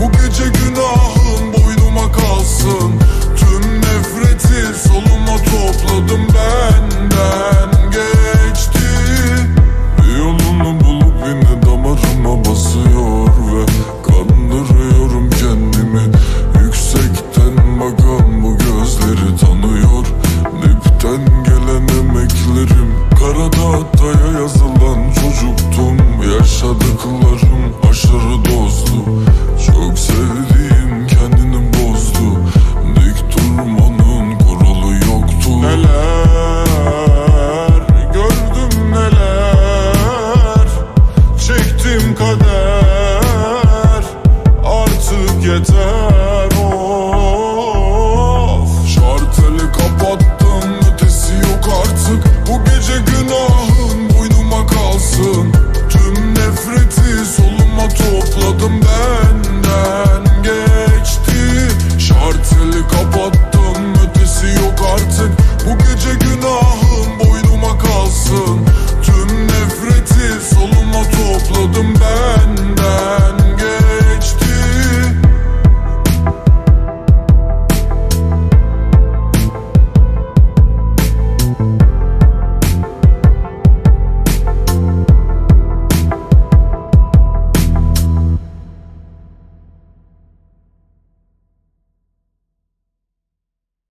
Bu gece günahım boynuma kalsın. Tüm nefreti soluma topladım benden. Geçti. Bir Yolunu bulup yine damarıma basıyor ve Kandırıyorum kendimi. Yüksekten bakan bu gözleri tanıyor. Dipten gelen emeklerim. Karada taya yazılan çocuktum. Yaşadıklarım aşırı dozdu